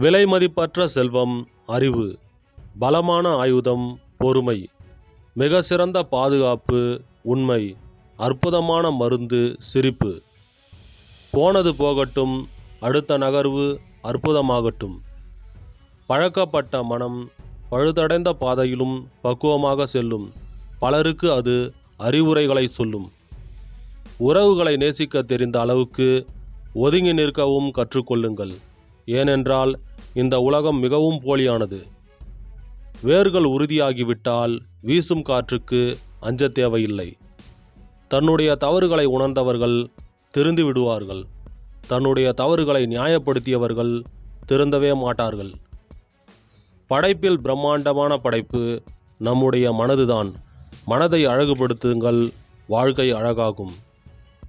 விலை மதிப்பற்ற செல்வம் அறிவு பலமான ஆயுதம் பொறுமை மிக சிறந்த பாதுகாப்பு உண்மை அற்புதமான மருந்து சிரிப்பு. போனது போகட்டும் அடுத்த நகர்வு அற்புதமாகட்டும். பழக்கப்பட்ட மனம் பழுதடைந்த பாதையிலும் பக்குவமாக செல்லும். பலருக்கு அது அறிவுரைகளை சொல்லும். உறவுகளை நேசிக்க தெரிந்த அளவுக்கு ஒதுங்கி நிற்கவும் கற்றுக்கொள்ளுங்கள். ஏனென்றால் இந்த உலகம் மிகவும் போலியானது. வேர்கள் உறுதியாகிவிட்டால் வீசும் காற்றுக்கு அஞ்ச தேவையில்லை. தன்னுடைய தவறுகளை உணர்ந்தவர்கள் திருந்து விடுவார்கள். தன்னுடைய தவறுகளை நியாயப்படுத்தியவர்கள் திருந்தவே மாட்டார்கள். படைப்பில் பிரம்மாண்டமான படைப்பு நம்முடைய மனதுதான். மனதை அழகுபடுத்துங்கள் வாழ்க்கை அழகாகும்.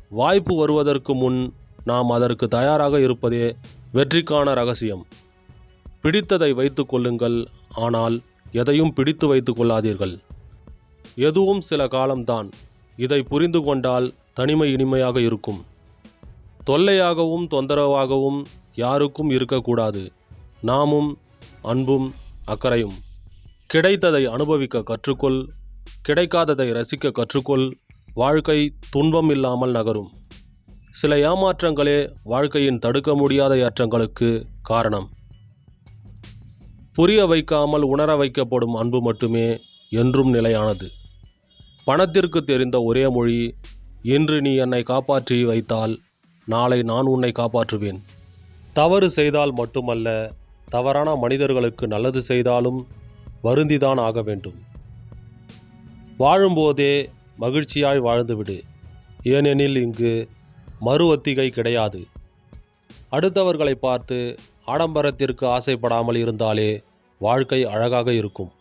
வாய்ப்பு வருவதற்கு முன் நாம் அதற்கு தயாராக இருப்பதே வெற்றிக்கான ரகசியம். பிடித்ததை வைத்து கொள்ளுங்கள் ஆனால் எதையும் பிடித்து வைத்து கொள்ளாதீர்கள். எதுவும் சில காலம்தான் இதை புரிந்து கொண்டால் தனிமை இனிமையாக இருக்கும். தொல்லையாகவும் தொந்தரவாகவும் யாருக்கும் இருக்கக்கூடாது. நாமும் அன்பும் அக்கறையும். கிடைத்ததை அனுபவிக்க கற்றுக்கொள் கிடைக்காததை ரசிக்க கற்றுக்கொள் வாழ்க்கை துன்பம் இல்லாமல் நகரும். சில ஏமாற்றங்களே வாழ்க்கையின் தடுக்க முடியாத ஏற்றங்களுக்கு காரணம். புரிய வைக்காமல் உணர வைக்கப்படும் அன்பு மட்டுமே என்றும் நிலையானது. பணத்திற்கு தெரிந்த ஒரே மொழி இன்று நீ என்னை காப்பாற்றி வைத்தால் நாளை நான் உன்னை காப்பாற்றுவேன். தவறு செய்தால் மட்டுமல்ல தவறான மனிதர்களுக்கு நல்லது செய்தாலும் வருந்திதான் ஆக வேண்டும். வாழும்போதே மகிழ்ச்சியாய் வாழ்ந்துவிடு. ஏனெனில் இங்கு மறு ஒத்திகை கிடையாது. அடுத்தவர்களை பார்த்து ஆடம்பரத்திற்கு ஆசைப்படாமல் இருந்தாலே வாழ்க்கை அழகாக இருக்கும்.